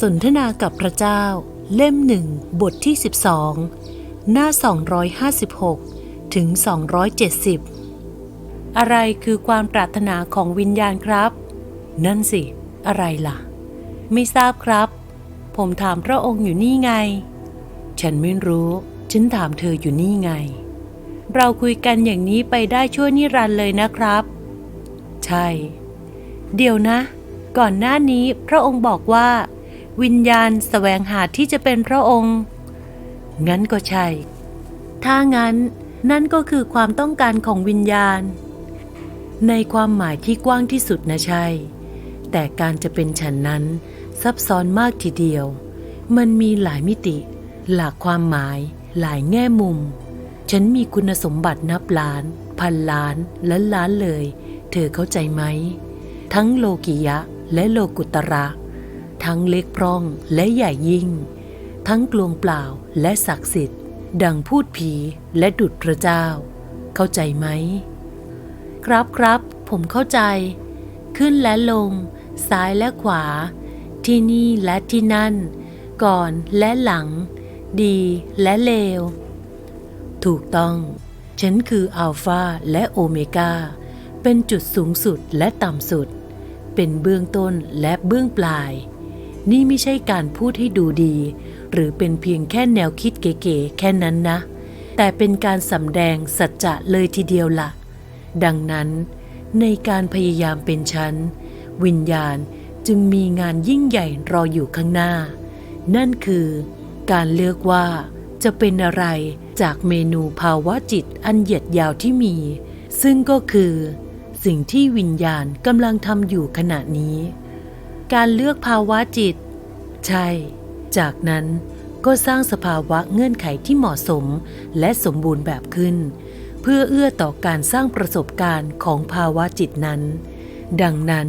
สนทนากับพระเจ้า เล่มหนึ่งบทที่ 12 หน้า 256 ถึง 270 อะไรคือความปรารถนาของวิญญาณครับ นั่นสิ อะไรล่ะ ไม่ทราบครับ ผมถามพระองค์อยู่นี่ไง ฉันไม่รู้ ฉันถามเธออยู่นี่ไง เราคุยกันอย่างนี้ไปได้ชั่วนิรันดร์เลยนะครับ ใช่ เดี๋ยวนะ ก่อนหน้านี้พระองค์บอกว่า วิญญาณแสวงหาที่จะเป็นพระองค์ งั้นก็ใช่ ถ้างั้นนั่นก็คือความต้องการของวิญญาณ ในความหมายที่กว้างที่สุดนะใช่ แต่การจะเป็นฉันนั้นซับซ้อนมากทีเดียว มันมีหลายมิติ หลากความหมาย หลายแง่มุม ฉันมีคุณสมบัตินับล้าน พันล้านล้านล้านเลย เธอเข้าใจไหม ทั้งโลกิยะและโลกุตระ ทั้งเล็กพร่องและใหญ่ยิ่ง ทั้งกลวงเปล่าและศักดิ์สิทธิ์ ดังพูดผีและดุจพระเจ้า เข้าใจไหม ครับครับผมเข้าใจ ขึ้นและลง ซ้ายและขวา ที่นี่และที่นั่น ก่อนและหลัง ดีและเลว ถูกต้อง ฉันคืออัลฟาและโอเมกาเป็นจุดสูงสุดและต่ำสุด เป็นเบื้องต้นและเบื้องปลาย นี่ไม่ใช่การพูดให้ดูดี หรือเป็นเพียงแค่แนวคิดเก๋ๆแค่นั้นนะ แต่เป็นการสำแดงสัจจะเลยทีเดียวละ่ะ ดังนั้น ในการพยายามเป็นฉันวิญญาณจึงมีงานยิ่งใหญ่รออยู่ข้างหน้า นั่นคือ การเลือกว่าจะเป็นอะไรจากเมนูภาวะจิตอันเหยียดยาวที่มี ซึ่งก็คือ สิ่งที่วิญญาณกำลังทำอยู่ขณะนี้ การเลือกภาวะจิต ใช่ จากนั้นก็สร้างสภาวะเงื่อนไขที่เหมาะสมและสมบูรณ์แบบขึ้น เพื่อเอื้อต่อการสร้างประสบการณ์ของภาวะจิตนั้น ดังนั้น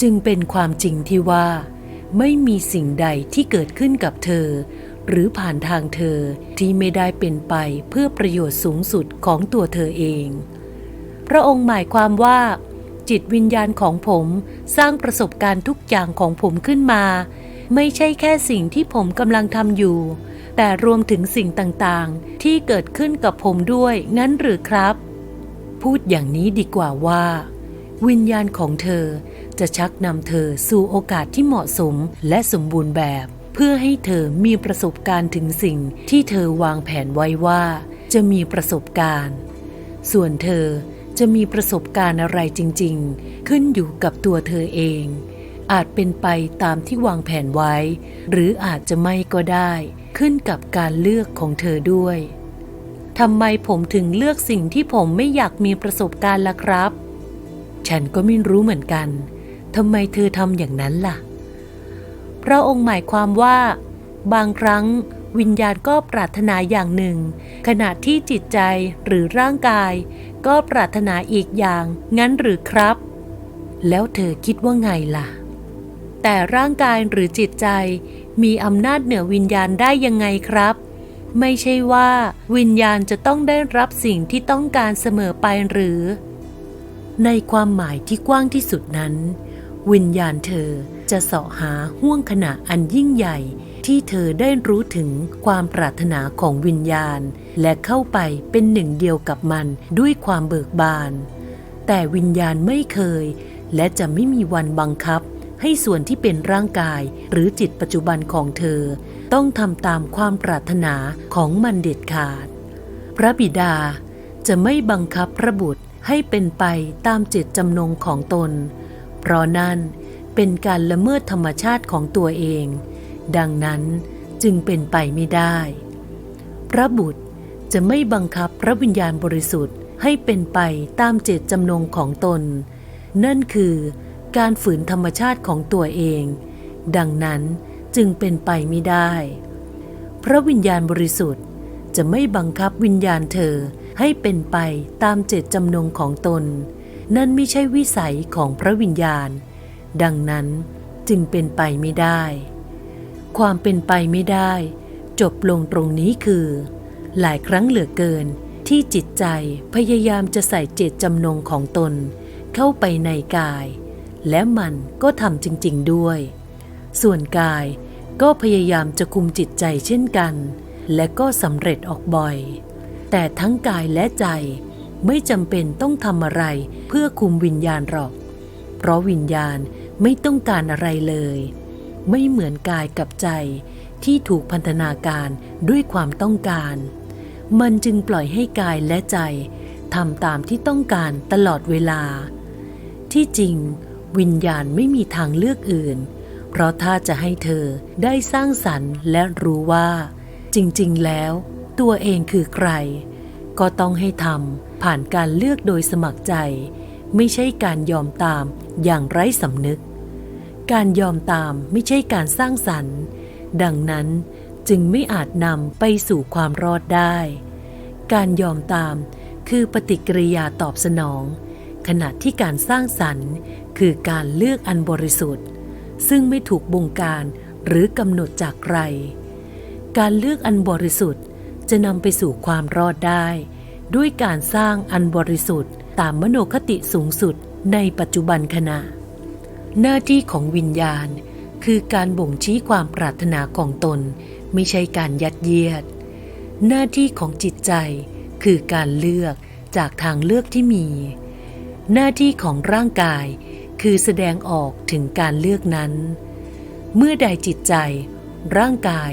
จึงเป็นความจริงที่ว่า ไม่มีสิ่งใดที่เกิดขึ้นกับเธอ หรือผ่านทางเธอที่ไม่ได้เป็นไปเพื่อประโยชน์สูงสุดของตัวเธอเอง พระองค์หมายความว่า จิตวิญญาณของผมสร้างประสบการณ์ทุกอย่างของผมขึ้นมา ไม่ใช่แค่สิ่งที่ผมกำลังทำอยู่ แต่รวมถึงสิ่งต่างๆ ที่เกิดขึ้นกับผมด้วยงั้นหรือครับ พูดอย่างนี้ดีกว่าว่า วิญญาณของเธอจะชักนำเธอสู่โอกาสที่เหมาะสมและสมบูรณ์แบบ เพื่อให้เธอมีประสบการณ์ถึงสิ่งที่เธอวางแผนไว้ว่า จะมีประสบการณ์ ส่วนเธอ จะมีประสบการณ์อะไรจริง ๆ ขึ้นอยู่กับตัวเธอเอง อาจเป็นไปตามที่วางแผนไว้ หรืออาจจะไม่ก็ได้ ขึ้นกับการเลือกของเธอด้วยทำไมผมถึงเลือกสิ่งที่ผมไม่อยากมีประสบการณ์ล่ะครับ ฉันก็ไม่รู้เหมือนกันทำไมเธอทำอย่างนั้นล่ะ พระองค์หมายความว่า บางครั้ง วิญญาณก็ปรารถนาอย่างหนึ่ง ขณะที่จิตใจหรือร่างกาย ก็ปรารถนาอีกอย่าง งั้นหรือครับ แล้วเธอคิดว่าไงล่ะ แต่ร่างกายหรือจิตใจ มีอำนาจเหนือวิญญาณได้ยังไงครับ ไม่ใช่ว่า วิญญาณจะต้องได้รับสิ่งที่ต้องการเสมอไปหรือ ในความหมายที่กว้างที่สุดนั้น วิญญาณเธอจะเสาะหาห่วงขณะอันยิ่งใหญ่ ที่เธอได้รู้ถึงความปรารถนาของวิญญาณ และเข้าไปเป็นหนึ่งเดียวกับมันด้วยความเบิกบาน แต่วิญญาณไม่เคย และจะไม่มีวันบังคับ ให้ส่วนที่เป็นร่างกายหรือจิตปัจจุบันของเธอ ต้องทำตามความปรารถนาของมันเด็ดขาด พระบิดาจะไม่บังคับพระบุตรให้เป็นไปตามเจตจำนงของตน เพราะนั่นเป็นการละเมิดธรรมชาติของตัวเอง ดังนั้นจึงเป็นไปไม่ได้ พระบุตรจะไม่บังคับพระวิญญาณบริสุทธิ์ให้เป็นไปตามเจตจำนงของตน นั่นคือการฝืนธรรมชาติของตัวเอง ดังนั้นจึงเป็นไปไม่ได้ พระวิญญาณบริสุทธิ์จะไม่บังคับวิญญาณเธอให้เป็นไปตามเจตจำนงของตน นั่นไม่ใช่วิสัยของพระวิญญาณ ดังนั้นจึงเป็นไปไม่ได้ ความเป็นไปไม่ได้ จบลงตรงนี้คือ หลายครั้งเหลือเกินที่จิตใจพยายามจะใส่เจตจำนงของตน เข้าไปในกาย และมันก็ทำจริง ๆด้วย ส่วนกายก็พยายามจะคุมจิตใจเช่นกัน และก็สำเร็จออกบ่อย แต่ทั้งกายและใจไม่จำเป็นต้องทำอะไรเพื่อคุมวิญญาณหรอก เพราะวิญญาณไม่ต้องการอะไรเลย ไม่เหมือนกายกับใจที่ถูกพันธนาการด้วยความต้องการ มันจึงปล่อยให้กายและใจทำตามที่ต้องการตลอดเวลา ที่จริง วิญญาณไม่มีทางเลือกอื่น เพราะถ้าจะให้เธอได้สร้างสรรค์และรู้ว่า จริง ๆ แล้ว ตัวเองคือใคร ก็ต้องให้ทำผ่านการเลือกโดยสมัครใจ ไม่ใช่การยอมตามอย่างไร้สำนึก การยอมตามไม่ใช่การสร้างสรรค์ ดังนั้นจึงไม่อาจนำไปสู่ความรอดได้ การยอมตามคือปฏิกิริยาตอบสนอง ขณะที่การสร้างสรรค์ คือการเลือกอันบริสุทธิ์ ซึ่งไม่ถูกบงการหรือกำหนดจากใคร การเลือกอันบริสุทธิ์จะนำไปสู่ความรอดได้ ด้วยการสร้างอันบริสุทธิ์ ตามมโนคติสูงสุดในปัจจุบันขณะ หน้าที่ของวิญญาณ คือการบ่งชี้ความปรารถนาของตน ไม่ใช่การยัดเยียด หน้าที่ของจิตใจ คือการเลือกจากทางเลือกที่มี หน้าที่ของร่างกาย คือแสดงออกถึงการเลือกนั้น เมื่อใดจิตใจ ร่างกาย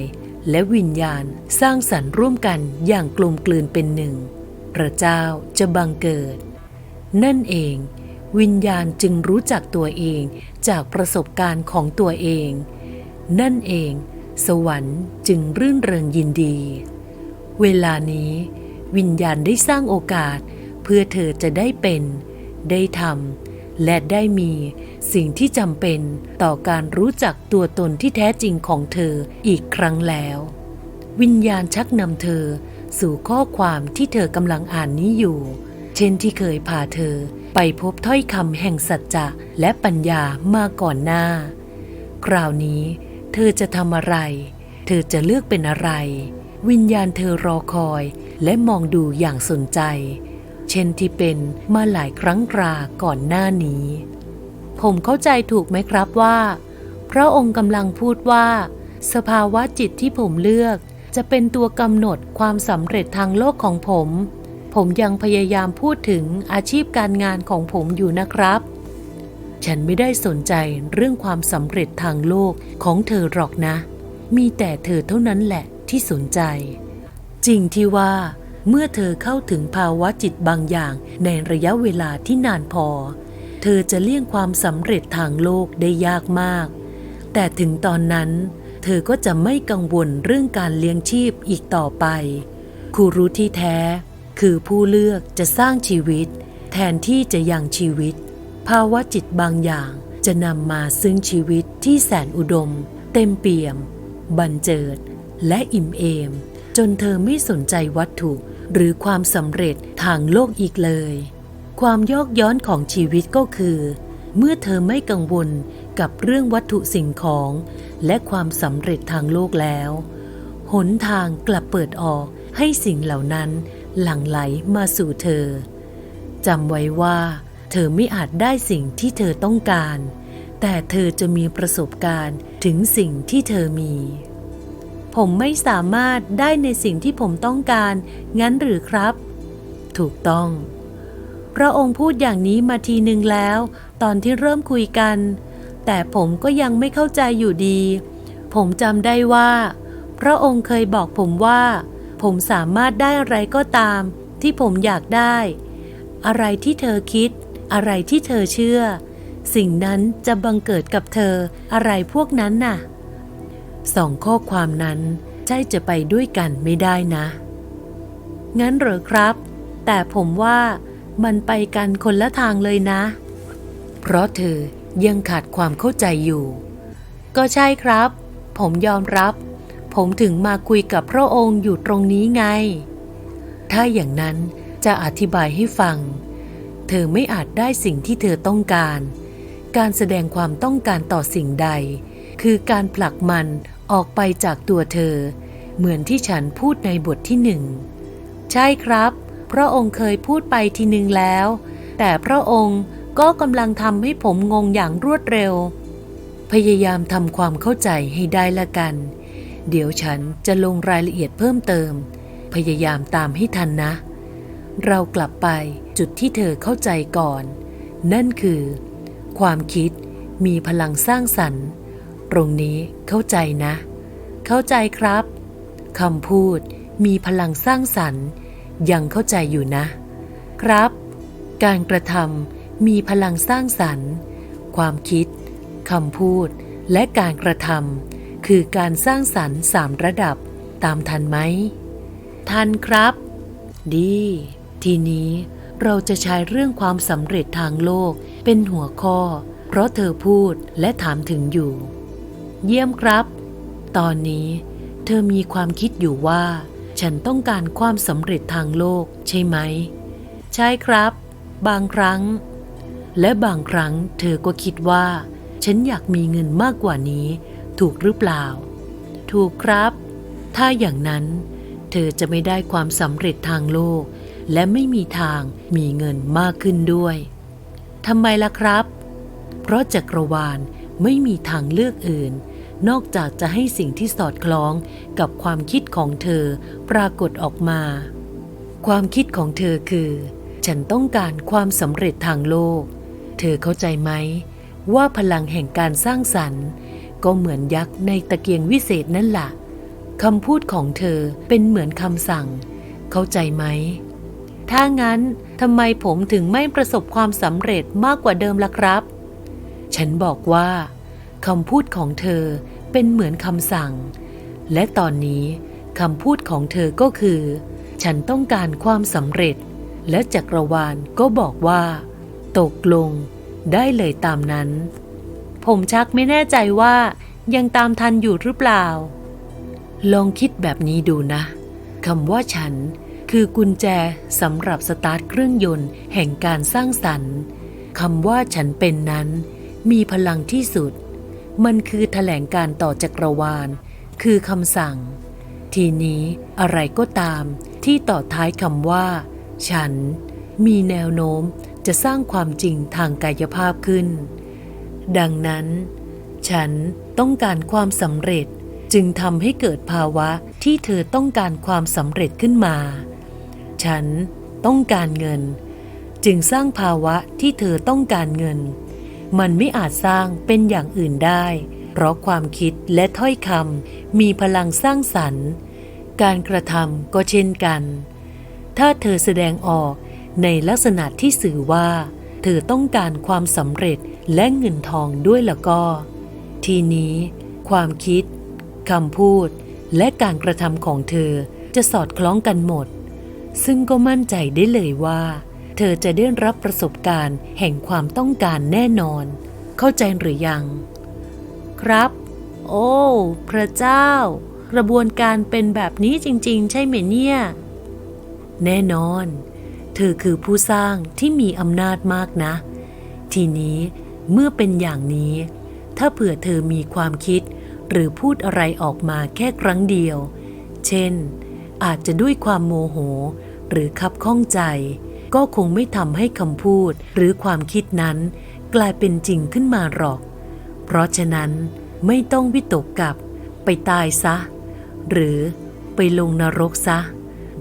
และวิญญาณสร้างสรรค์ร่วมกันอย่างกลมกลืนเป็นหนึ่ง พระเจ้าจะบังเกิด นั่นเอง วิญญาณจึงรู้จักตัวเองจากประสบการณ์ของตัวเอง นั่นเอง สวรรค์จึงรื่นเริงยินดี เวลานี้ วิญญาณได้สร้างโอกาส เพื่อเธอจะได้เป็น ได้ทำและได้มีสิ่งที่จำเป็นต่อการรู้จักตัวตนที่แท้จริงของเธออีกครั้งแล้ว วิญญาณชักนำเธอสู่ข้อความที่เธอกำลังอ่านนี้อยู่ เช่นที่เคยพาเธอไปพบถ้อยคำแห่งสัจจะและปัญญามาก่อนหน้า คราวนี้ เธอจะทำอะไร เธอจะเลือกเป็นอะไร วิญญาณเธอรอคอยและมองดูอย่างสนใจ เช่นที่เป็นมาหลายครั้งคราก่อนหน้านี้ ผมเข้าใจถูกไหมครับว่า พระองค์กำลังพูดว่า สภาวะจิตที่ผมเลือก จะเป็นตัวกำหนดความสำเร็จทางโลกของผม ผมยังพยายามพูดถึงอาชีพการงานของผมอยู่นะครับ ฉันไม่ได้สนใจเรื่องความสำเร็จทางโลกของเธอหรอกนะ มีแต่เธอเท่านั้นแหละที่สนใจ จริงที่ว่า เมื่อเธอเข้าถึงภาวะจิตบางอย่างในระยะเวลาที่นานพอ เธอจะเลี่ยงความสำเร็จทางโลกได้ยากมาก แต่ถึงตอนนั้น เธอก็จะไม่กังวลเรื่องการเลี้ยงชีพอีกต่อไปครูรู้ที่แท้ คือผู้เลือกจะสร้างชีวิต แทนที่จะยังชีวิต ภาวะจิตบางอย่างจะนำมาซึ่งชีวิตที่แสนอุดม เต็มเปี่ยม บันเจิด และอิ่มเอม จนเธอไม่สนใจวัตถุหรือความสำเร็จทางโลกอีกเลย ความยอกย้อนของชีวิตก็คือ เมื่อเธอไม่กังวลกับเรื่องวัตถุสิ่งของ และความสำเร็จทางโลกแล้ว หนทางกลับเปิดออกให้สิ่งเหล่านั้น หลั่งไหลมาสู่เธอจำไว้ว่า เธอไม่อาจได้สิ่งที่เธอต้องการ แต่เธอจะมีประสบการณ์ถึงสิ่งที่เธอมี ผมไม่สามารถได้ในสิ่งที่ผมต้องการ งั้นหรือครับ ถูกต้อง พระองค์พูดอย่างนี้มาทีหนึ่งแล้ว ตอนที่เริ่มคุยกัน แต่ผมก็ยังไม่เข้าใจอยู่ดี ผมจำได้ว่า พระองค์เคยบอกผมว่า ผมสามารถได้อะไรก็ตาม ที่ผมอยากได้ อะไรที่เธอคิด อะไรที่เธอเชื่อ สิ่งนั้นจะบังเกิดกับเธออะไรพวกนั้นน่ะสองข้อความนั้นใช่จะไปด้วยกันไม่ได้นะ งั้นเหรอครับ แต่ผมว่ามันไปกันคนละทางเลยนะ เพราะเธอยังขาดความเข้าใจอยู่ ก็ใช่ครับ ผมยอมรับ ผมถึงมาคุยกับพระองค์อยู่ตรงนี้ไง ถ้าอย่างนั้นจะอธิบายให้ฟัง เธอไม่อาจได้สิ่งที่เธอต้องการ การแสดงความต้องการต่อสิ่งใด คือการผลักมันออกไปจากตัวเธอ เหมือนที่ฉันพูดในบทที่หนึ่ง ใช่ครับ พระองค์เคยพูดไปทีหนึ่งแล้ว แต่พระองค์ก็กำลังทำให้ผมงงอย่างรวดเร็ว พยายามทำความเข้าใจให้ได้ละกัน เดี๋ยวฉันจะลงรายละเอียดเพิ่มเติม พยายามตามให้ทันนะ เรากลับไปจุดที่เธอเข้าใจก่อน นั่นคือ ความคิดมีพลังสร้างสรรค์ ตรงนี้เข้าใจนะ เข้าใจครับคำพูดมีพลังสร้างสรรค์ ยังเข้าใจอยู่นะ ครับ การกระทำมีพลังสร้างสรรค์ ความคิดคำพูดและการกระทำ คือการสร้างสรรค์สามระดับ ตามทันไหม ทันครับ ดี ทีนี้เราจะใช้เรื่องความสำเร็จทางโลกเป็นหัวข้อ เพราะเธอพูดและถามถึงอยู่ เยี่ยมครับ ตอนนี้เธอมีความคิดอยู่ว่า ฉันต้องการความสำเร็จทางโลกใช่ไหม ใช่ครับ บางครั้ง และบางครั้งเธอก็คิดว่า ฉันอยากมีเงินมากกว่านี้ ถูกหรือเปล่า ถูกครับ ถ้าอย่างนั้น เธอจะไม่ได้ความสำเร็จทางโลก และไม่มีทางมีเงินมากขึ้นด้วยทำไมล่ะครับ เพราะจักรวาลไม่มีทางเลือกอื่น นอกจากจะให้สิ่งที่สอดคล้องกับความคิดของเธอปรากฏออกมา ความคิดของเธอคือ ฉันต้องการความสำเร็จทางโลก เธอเข้าใจไหม ว่าพลังแห่งการสร้างสรรค์ ก็เหมือนยักษ์ในตะเกียงวิเศษนั่นละ่ะคำพูดของเธอเป็นเหมือนคำสั่ง เข้าใจไหม ถ้างั้นทำไมผมถึงไม่ประสบความสำเร็จมากกว่าเดิมล่ะครับ ฉันบอกว่าคำพูดของเธอเป็นเหมือนคำสั่ง และตอนนี้คำพูดของเธอก็คือ ฉันต้องการความสำเร็จ และจักรวาลก็บอกว่า ตกลงได้เลยตามนั้น ผมชักไม่แน่ใจว่ายังตามทันอยู่หรือเปล่า ลองคิดแบบนี้ดูนะคำว่าฉันคือกุญแจสำหรับสตาร์ทเครื่องยนต์แห่งการสร้างสรรค์คำว่าฉันเป็นนั้น มีพลังที่สุด มันคือแถลงการต่อจักรวาล คือคำสั่ง ทีนี้อะไรก็ตามที่ต่อท้ายคำว่า ฉัน มีแนวโน้มจะสร้างความจริงทางกายภาพขึ้น ดังนั้น ฉันต้องการความสำเร็จจึงทำให้เกิดภาวะที่เธอต้องการความสำเร็จขึ้นมา ฉันต้องการเงิน จึงสร้างภาวะที่เธอต้องการเงิน มันไม่อาจสร้างเป็นอย่างอื่นได้ เพราะความคิดและถ้อยคำมีพลังสร้างสรรค์ การกระทำก็เช่นกัน ถ้าเธอแสดงออกในลักษณะที่สื่อว่า เธอต้องการความสำเร็จและเงินทองด้วยละก็ ทีนี้ ความคิดคำพูด และการกระทำของเธอจะสอดคล้องกันหมด ซึ่งก็มั่นใจได้เลยว่า เธอจะได้รับประสบการณ์แห่งความต้องการแน่นอน เข้าใจหรือยัง ครับ โอ้ พระเจ้า กระบวนการเป็นแบบนี้จริง ๆ ใช่ไหมเนี่ย แน่นอน เธอคือผู้สร้างที่มีอำนาจมากนะ ทีนี้เมื่อเป็นอย่างนี้ ถ้าเผื่อเธอมีความคิด หรือพูดอะไรออกมาแค่ครั้งเดียว เช่น อาจจะด้วยความโมโห หรือคับข้องใจ ก็คงไม่ทำให้คำพูดหรือความคิดนั้นกลายเป็นจริงขึ้นมาหรอก เพราะฉะนั้นไม่ต้องวิตกกับ ไปตายซะ หรือไปลงนรกซะ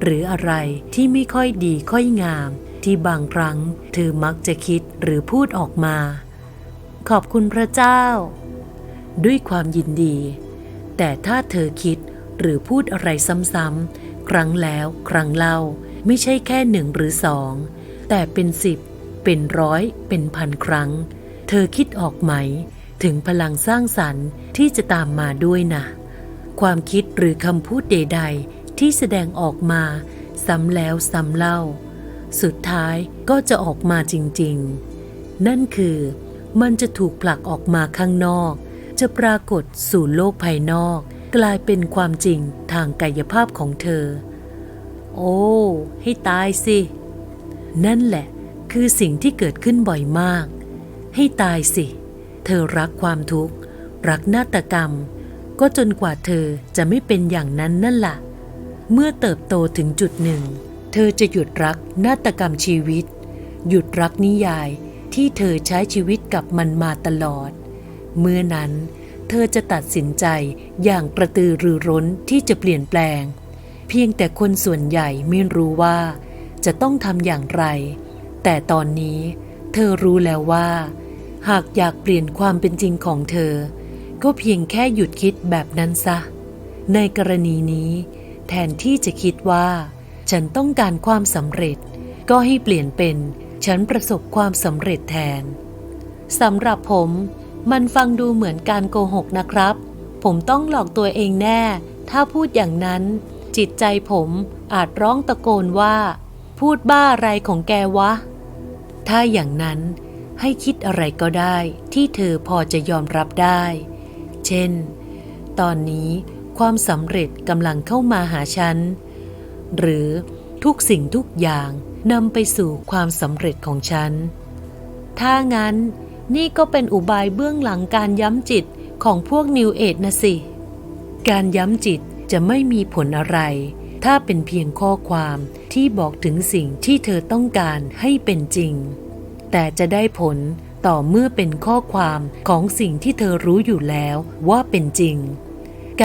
หรืออะไรที่ไม่ค่อยดีค่อยงาม ที่บางครั้งเธอมักจะคิดหรือพูดออกมา ขอบคุณพระเจ้า ด้วยความยินดี แต่ถ้าเธอคิดหรือพูดอะไรซ้ำๆครั้งแล้วครั้งเล่าไม่ใช่แค่หนึ่งหรือสองแต่เป็นสิบเป็นร้อยเป็นพันครั้ง เธอคิดออกไหม ถึงพลังสร้างสรรค์ที่จะตามมาด้วยนะ ความคิดหรือคำพูดใด ๆ ที่แสดงออกมาซ้ำแล้วซ้ำเล่า สุดท้ายก็จะออกมาจริง ๆ นั่นคือมันจะถูกผลักออกมาข้างนอก จะปรากฏสู่โลกภายนอก กลายเป็นความจริงทางกายภาพของเธอ โอ้ ให้ตายสิ นั่นแหละคือสิ่งที่เกิดขึ้นบ่อยมาก ให้ตายสิ เธอรักความทุกข์ รักนาฏกรรม ก็จนกว่าเธอจะไม่เป็นอย่างนั้นนั่นละ่ะ เมื่อเติบโตถึงจุดหนึ่ง เธอจะหยุดรักนาฏกรรมชีวิต หยุดรักนิยายที่เธอใช้ชีวิตกับมันมาตลอด เมื่อนั้น เธอจะตัดสินใจอย่างกระตือรือร้นที่จะเปลี่ยนแปลง เพียงแต่คนส่วนใหญ่ไม่รู้ว่าจะต้องทำอย่างไร แต่ตอนนี้เธอรู้แล้วว่า หากอยากเปลี่ยนความเป็นจริงของเธอ ก็เพียงแค่หยุดคิดแบบนั้นซะ ในกรณีนี้ แทนที่จะคิดว่า ฉันต้องการความสำเร็จ ก็ให้เปลี่ยนเป็น ฉันประสบความสำเร็จแทนสำหรับผม มันฟังดูเหมือนการโกหกนะครับ ผมต้องหลอกตัวเองแน่ ถ้าพูดอย่างนั้น จิตใจผมอาจร้องตะโกนว่า พูดบ้าอะไรของแกวะ ถ้าอย่างนั้นให้คิดอะไรก็ได้ที่เธอพอจะยอมรับได้ เช่น ตอนนี้ ความสำเร็จกำลังเข้ามาหาฉัน หรือทุกสิ่งทุกอย่างนำไปสู่ความสำเร็จของฉัน ถ้างั้นนี่ก็เป็นอุบายเบื้องหลังการย้ำจิตของพวกนิวเอจนะสิ การย้ำจิตจะไม่มีผลอะไร ถ้าเป็นเพียงข้อความที่บอกถึงสิ่งที่เธอต้องการให้เป็นจริง แต่จะได้ผลต่อเมื่อเป็นข้อความของสิ่งที่เธอรู้อยู่แล้วว่าเป็นจริง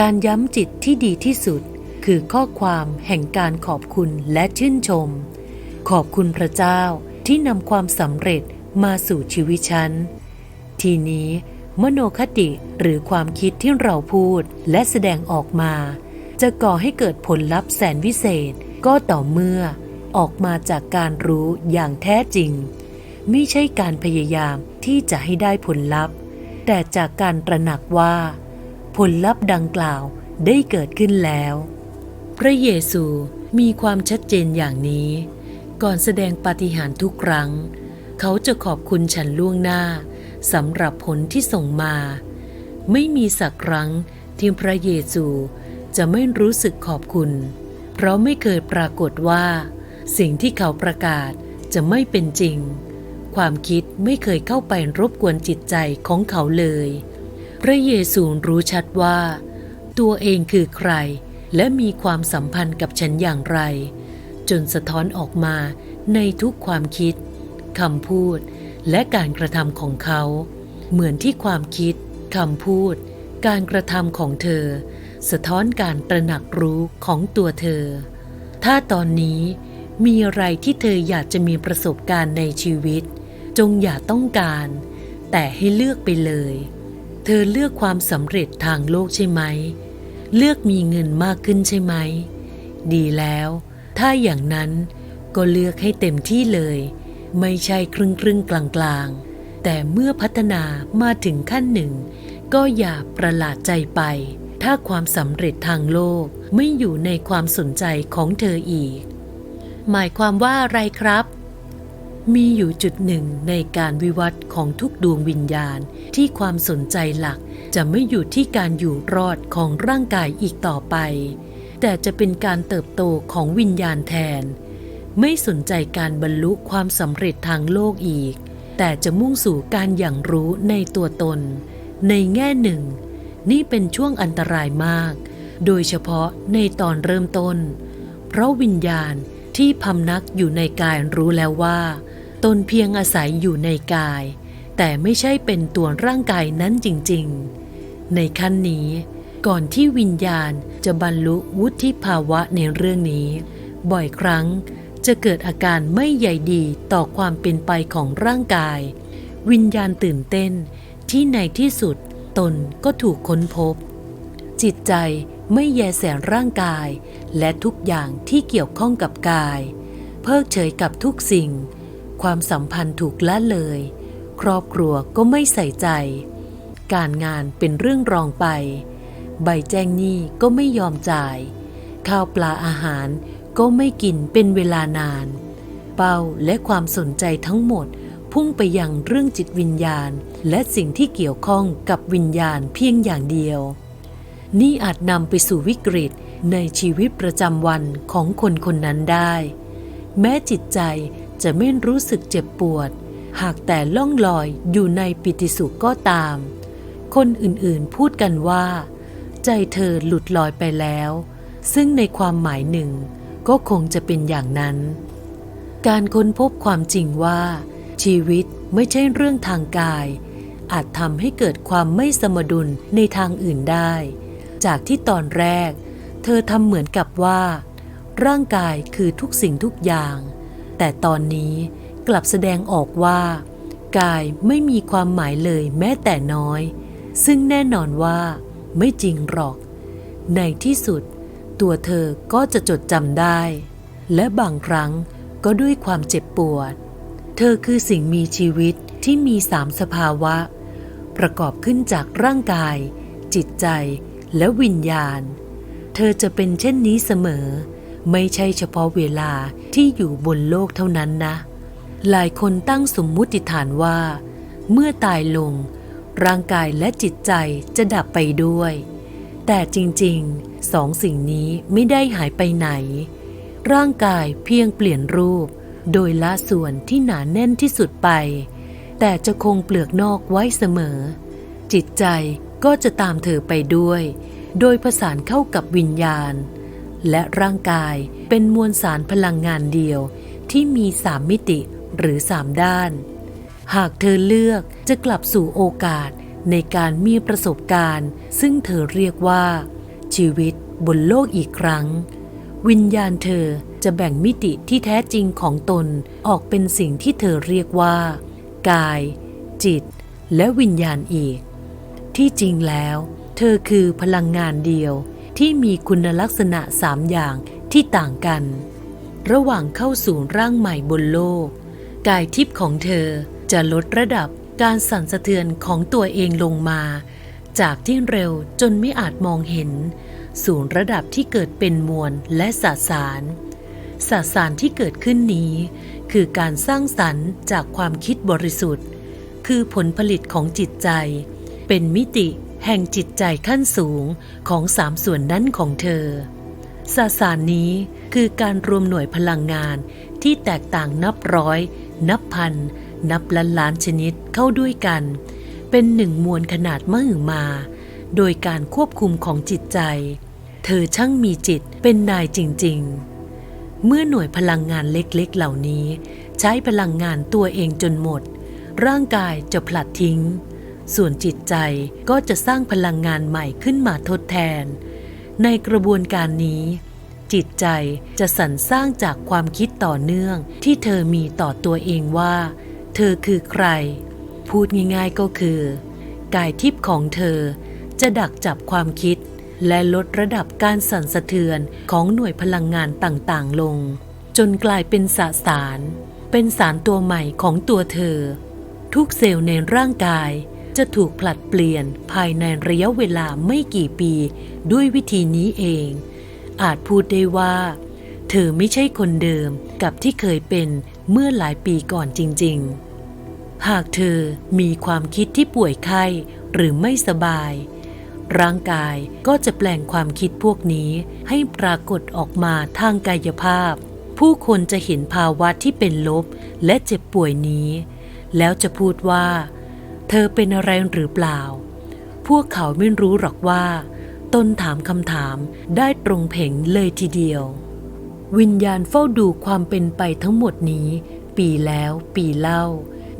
การย้ำจิตที่ดีที่สุด คือข้อความแห่งการขอบคุณและชื่นชม ขอบคุณพระเจ้าที่นำความสำเร็จมาสู่ชีวิตฉัน ทีนี้ มโนคติหรือความคิดที่เราพูดและแสดงออกมา จะก่อให้เกิดผลลัพธ์แสนวิเศษก็ต่อเมื่อออกมาจากการรู้อย่างแท้จริง ไม่ใช่การพยายามที่จะให้ได้ผลลัพธ์ แต่จากการตระหนักว่า ผลลัพธ์ดังกล่าวได้เกิดขึ้นแล้ว พระเยซูมีความชัดเจนอย่างนี้ ก่อนแสดงปาฏิหาริย์ทุกครั้ง เขาจะขอบคุณฉันล่วงหน้าสำหรับผลที่ส่งมา ไม่มีสักครั้งที่พระเยซูจะไม่รู้สึกขอบคุณ เพราะไม่เคยปรากฏว่า สิ่งที่เขาประกาศจะไม่เป็นจริง ความคิดไม่เคยเข้าไปรบกวนจิตใจของเขาเลย พระเยซูรู้ชัดว่า ตัวเองคือใคร และมีความสัมพันธ์กับฉันอย่างไร จนสะท้อนออกมาในทุกความคิดคำพูด และการกระทำของเขา เหมือนที่ความคิดคำพูด การกระทำของเธอ สะท้อนการตระหนักรู้ของตัวเธอ ถ้าตอนนี้มีอะไรที่เธออยากจะมีประสบการณ์ในชีวิต จงอย่าต้องการ แต่ให้เลือกไปเลย เธอเลือกความสำเร็จทางโลกใช่ไหม เลือกมีเงินมากขึ้นใช่ไหม ดีแล้ว ถ้าอย่างนั้นก็เลือกให้เต็มที่เลย ไม่ใช่ครึ่งครึ่งกลางกลางๆแต่เมื่อพัฒนามาถึงขั้นหนึ่ง ก็อย่าประหลาดใจไป ถ้าความสำเร็จทางโลกไม่อยู่ในความสนใจของเธออีก หมายความว่าอะไรครับ มีอยู่จุดหนึ่งในการวิวัฒน์ของทุกดวงวิญญาณที่ความสนใจหลักจะไม่อยู่ที่การอยู่รอดของร่างกายอีกต่อไป แต่จะเป็นการเติบโตของวิญญาณแทน ไม่สนใจการบรรลุความสำเร็จทางโลกอีก แต่จะมุ่งสู่การอย่างรู้ในตัวตน ในแง่หนึ่ง นี่เป็นช่วงอันตรายมาก โดยเฉพาะในตอนเริ่มต้น เพราะวิญญาณที่พำนักอยู่ในกายรู้แล้วว่า ตนเพียงอาศัยอยู่ในกาย แต่ไม่ใช่เป็นตัวร่างกายนั้นจริง ๆ ในขั้นนี้ ก่อนที่วิญญาณจะบรรลุวุฒิภาวะในเรื่องนี้ บ่อยครั้งจะเกิดอาการไม่ใยดีต่อความเป็นไปของร่างกาย วิญญาณตื่นเต้นที่ในที่สุดตนก็ถูกค้นพบ จิตใจไม่แยแสร่างกาย และทุกอย่างที่เกี่ยวข้องกับกาย เพิกเฉยกับทุกสิ่ง ความสัมพันธ์ถูกละเลย ครอบครัวก็ไม่ใส่ใจ การงานเป็นเรื่องรองไป ใบแจ้งหนี้ก็ไม่ยอมจ่าย ข้าวปลาอาหารก็ไม่กินเป็นเวลานาน เป้าและความสนใจทั้งหมดพุ่งไปยังเรื่องจิตวิญญาณ และสิ่งที่เกี่ยวข้องกับวิญญาณเพียงอย่างเดียว นี่อาจนำไปสู่วิกฤตในชีวิตประจำวันของคนคนนั้นได้ แม้จิตใจ จะไม่รู้สึกเจ็บปวด หากแต่ล่องลอยอยู่ในปิติสุขก็ตาม คนอื่นๆพูดกันว่า ใจเธอหลุดลอยไปแล้ว ซึ่งในความหมายหนึ่งก็คงจะเป็นอย่างนั้น การค้นพบความจริงว่า ชีวิตไม่ใช่เรื่องทางกาย อาจทำให้เกิดความไม่สมดุลในทางอื่นได้ จากที่ตอนแรก เธอทำเหมือนกับว่า ร่างกายคือทุกสิ่งทุกอย่าง แต่ตอนนี้กลับแสดงออกว่า กายไม่มีความหมายเลยแม้แต่น้อย ซึ่งแน่นอนว่า ไม่จริงหรอก ในที่สุด ตัวเธอก็จะจดจำได้ และบางครั้งก็ด้วยความเจ็บปวด เธอคือสิ่งมีชีวิตที่มีสามสภาวะ ประกอบขึ้นจากร่างกาย จิตใจและวิญญาณ เธอจะเป็นเช่นนี้เสมอ ไม่ใช่เฉพาะเวลาที่อยู่บนโลกเท่านั้นนะ หลายคนตั้งสมมุติฐานว่า เมื่อตายลง ร่างกายและจิตใจจะดับไปด้วย แต่จริงๆสองสิ่งนี้ไม่ได้หายไปไหน ร่างกายเพียงเปลี่ยนรูป โดยละส่วนที่หนาแน่นที่สุดไป แต่จะคงเปลือกนอกไว้เสมอ จิตใจก็จะตามเธอไปด้วย โดยผสานเข้ากับวิญญาณ และร่างกายเป็นมวลสารพลังงานเดียวที่มีสามมิติหรือสามด้าน หากเธอเลือกจะกลับสู่โอกาสในการมีประสบการณ์ ซึ่งเธอเรียกว่า ชีวิตบนโลกอีกครั้ง วิญญาณเธอจะแบ่งมิติที่แท้จริงของตนออกเป็นสิ่งที่เธอเรียกว่า กาย จิต และวิญญาณอีก ที่จริงแล้ว เธอคือพลังงานเดียว ที่มีคุณลักษณะสามอย่างที่ต่างกัน ระหว่างเข้าสู่ร่างใหม่บนโลก กายทิพย์ของเธอจะลดระดับการสั่นสะเทือนของตัวเองลงมา จากที่เร็วจนไม่อาจมองเห็น สู่ระดับที่เกิดเป็นมวลและสสารสสารที่เกิดขึ้นนี้ คือการสร้างสรรค์จากความคิดบริสุทธิ์ คือผลผลิตของจิตใจ เป็นมิติ แห่งจิตใจขั้นสูงของสามส่วนนั้นของเธอสสารนี้คือการรวมหน่วยพลังงานที่แตกต่างนับร้อย นับพัน นับล้านล้านชนิดเข้าด้วยกัน เป็นหนึ่งมวลขนาดมหึมา โดยการควบคุมของจิตใจ เธอช่างมีจิตเป็นนายจริง ๆ เมื่อหน่วยพลังงานเล็กๆ เหล่านี้ ใช้พลังงานตัวเองจนหมด ร่างกายจะผลัดทิ้ง ส่วนจิตใจก็จะสร้างพลังงานใหม่ขึ้นมาทดแทน ในกระบวนการนี้ จิตใจจะสรรสร้างจากความคิดต่อเนื่องที่เธอมีต่อตัวเองว่า เธอคือใคร พูดง่ายๆก็คือ กายทิพย์ของเธอจะดักจับความคิด และลดระดับการสั่นสะเทือนของหน่วยพลังงานต่างๆลง จนกลายเป็นสสาร เป็นสารตัวใหม่ของตัวเธอ ทุกเซลล์ในร่างกาย จะถูกผลัดเปลี่ยนภายในระยะเวลาไม่กี่ปีด้วยวิธีนี้เอง อาจพูดได้ว่า เธอไม่ใช่คนเดิมกับที่เคยเป็นเมื่อหลายปีก่อนจริง ๆ หากเธอมีความคิดที่ป่วยไข้หรือไม่สบาย ร่างกายก็จะแปลงความคิดพวกนี้ให้ปรากฏออกมาทางกายภาพ ผู้คนจะเห็นภาวะที่เป็นลบและเจ็บป่วยนี้ แล้วจะพูดว่า เธอเป็นอะไรหรือเปล่า พวกเขาไม่รู้หรอกว่า ตนถามคำถามได้ตรงเพ่งเลยทีเดียว วิญญาณเฝ้าดูความเป็นไปทั้งหมดนี้ ปีแล้วปีเล่า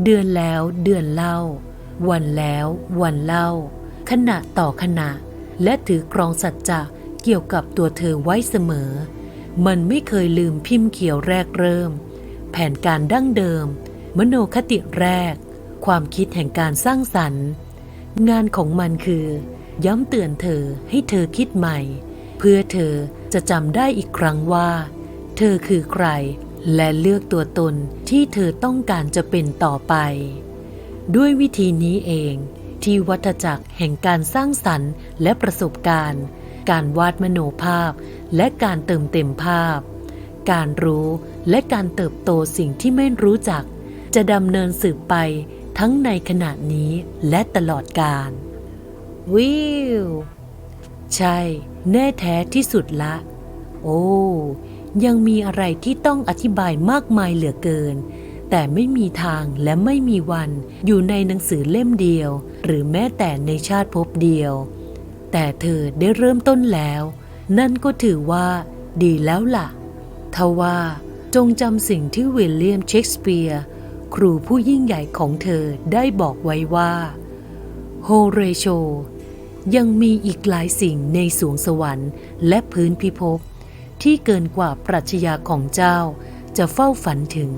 เดือนแล้วเดือนเล่า วันแล้ววันเล่า ขณะต่อขณะ และถือครองสัจจะเกี่ยวกับตัวเธอไว้เสมอ มันไม่เคยลืมพิมพ์เขียวแรกเริ่ม แผนการดั้งเดิม มโนคติแรก ความคิดแห่งการสร้างสรรค์ งานของมันคือ ย้ำเตือนเธอให้เธอคิดใหม่ เพื่อเธอจะจำได้อีกครั้งว่า เธอคือใคร และเลือกตัวตนที่เธอต้องการจะเป็นต่อไป ด้วยวิธีนี้เอง ที่วัฏจักรแห่งการสร้างสรรค์และประสบการณ์ การวาดมโนภาพ และการเติมเต็มภาพ การรู้และการเติบโตสิ่งที่ไม่รู้จักจะดำเนินสืบไป ทั้งในขณะนี้และตลอดกาลวิวใช่ แน่แท้ที่สุดละ โอ้ ยังมีอะไรที่ต้องอธิบายมากมายเหลือเกิน แต่ไม่มีทางและไม่มีวันอยู่ในหนังสือเล่มเดียว หรือแม้แต่ในชาติภพเดียว แต่เธอได้เริ่มต้นแล้ว นั่นก็ถือว่า ดีแล้วล่ะทว่าจงจำสิ่งที่วิลเลียมเชกสเปียร์ ครูผู้ยิ่งใหญ่ของเธอได้บอกไว้ว่า โฮเรโช ยังมีอีกหลายสิ่งในสวงสวรรค์และพื้นพิภพที่เกินกว่าปรัชญาของเจ้าจะเฝ้าฝันถึง